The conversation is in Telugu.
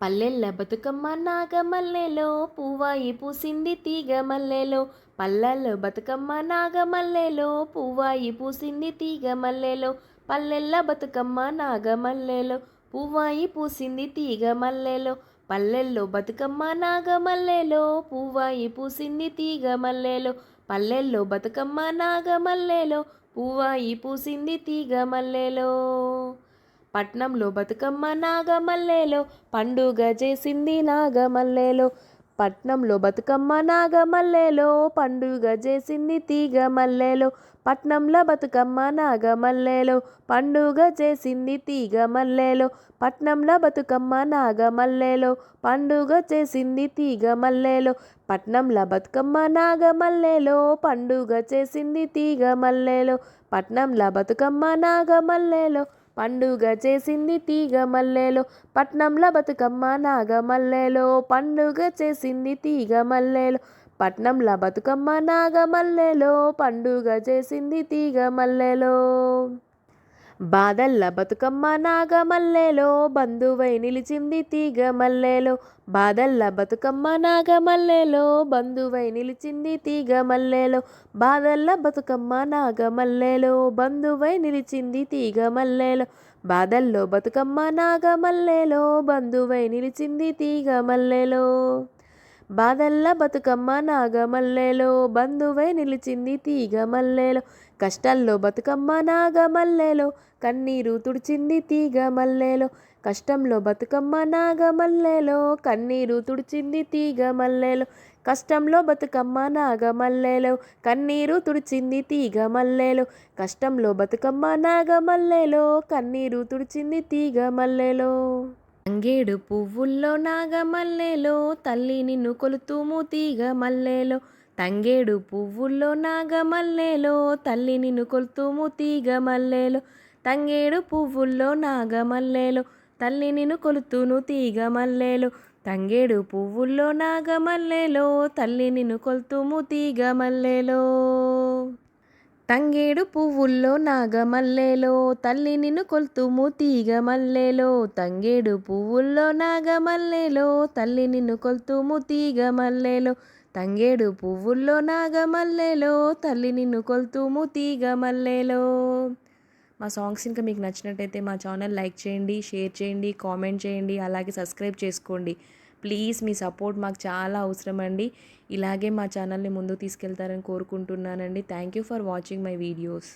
పల్లెల్ల బతుకమ్మ నాగమల్లెలో పువ్వాయి పూసింది తీగ మల్లెలో పల్లెల్లో బతుకమ్మ నాగమల్లెలో పువ్వాయి పూసింది తీగ మల్లెలో పల్లెల్ల బతుకమ్మ నాగమల్లెలో పువ్వాయి పూసింది తీగ మల్లెలో పల్లెల్లో బతుకమ్మ నాగమల్లెలో పువ్వాయి పూసింది తీగ మల్లెలో పల్లెల్లో బతుకమ్మ నాగమల్లెలో పువ్వాయి పూసింది తీగ మల్లెలో పట్నంలో బతుకమ్మ నాగమల్లేలో పండుగ చేసింది నాగమల్లేలో. పట్నంలో బతుకమ్మ నాగమల్లేలో పండుగ చేసింది తీగ మల్లెలో పట్నంలో బతుకమ్మ నాగమల్లేలో పండుగ చేసింది తీగ మల్లెలో పట్నంలో బతుకమ్మ నాగమల్లేలో పండుగ చేసింది తీగ మల్లెలో పట్నంలో బతుకమ్మ నాగమల్లేలో పండుగ చేసింది తీగ మల్లెలో పట్నంలో బతుకమ్మ నాగమల్లేలో. పండుగ చేసింది తీగ మల్లెలో పట్నంల బతుకమ్మ నాగమల్లెలో పండుగ చేసింది తీగ మల్లెలో పట్నంల బతుకమ్మ నాగమల్లెలో పండుగ చేసింది తీగ మల్లెలో. బాధల్ల బతుకమ్మ నాగమల్లెలో బంధువై నిలిచింది తీగ మల్లెలో. బాధల్ల బతుకమ్మ నాగమల్లెలో బంధువై నిలిచింది తీగ మల్లెలో. బాధల్ల బతుకమ్మ నాగమల్లెలో బంధువై నిలిచింది తీగ మల్లెలో. బాధల్లో బతుకమ్మ నాగమల్లెలో బంధువై నిలిచింది తీగ మల్లెలో. బాధల్లా బతుకమ్మ నాగమల్లెలో బంధువై నిలిచింది తీగ మల్లెలో. కష్టంలో బతుకమ్మ నాగమల్లెలో కన్నీరు తుడిచింది తీగ మల్లెలో. కష్టంలో బతుకమ్మ నాగమల్లెలో కన్నీరు తుడిచింది తీగ మల్లెలో. కష్టంలో బతుకమ్మ నాగమల్లెలో కన్నీరు తుడిచింది తీగ మల్లెలో. కష్టంలో బతుకమ్మ నాగమల్లెలో కన్నీరు తుడిచింది తీగ మల్లెలో. తంగేడు పువ్వుల్లో నాగమల్లెలో తల్లి నిన్ను కొలుతుము తీగ మల్లెలో. తంగేడు పువ్వుల్లో నాగమల్లెలో తల్లి నిన్ను కొలుతుము తీగ మల్లెలో. తంగేడు పువ్వుల్లో నాగమల్లెలో తల్లి నిన్ను కొలుతును తీగ మల్లెలో. తంగేడు పువ్వుల్లో నాగమల్లెలో తల్లి నిన్ను కొలుతుము తీగ మల్లెలో. తంగేడు పువ్వుల్లో నాగమల్లెలో తల్లి నిన్ను కొల్తుము తీగ మల్లెలో తంగేడు పువ్వుల్లో నాగమల్లెలో తల్లి నిన్ను కొల్తుము తీగ మల్లెలో తంగేడు పువ్వుల్లో నాగమల్లెలో తల్లి నిన్ను కొల్తుము తీగ మల్లెలో మా సాంగ్స్ ఇంకా మీకు నచ్చినట్టయితే మా ఛానల్ లైక్ చేయండి షేర్ చేయండి కామెంట్ చేయండి అలాగే సబ్స్క్రైబ్ చేసుకోండి. ప్లీజ్ మీ సపోర్ట్ మాకు చాలా అవసరం అండి ఇలాగే మా ఛానల్ని ముందుకు తీసుకెళ్తారని కోరుకుంటున్నానండి. Thank you for watching my videos.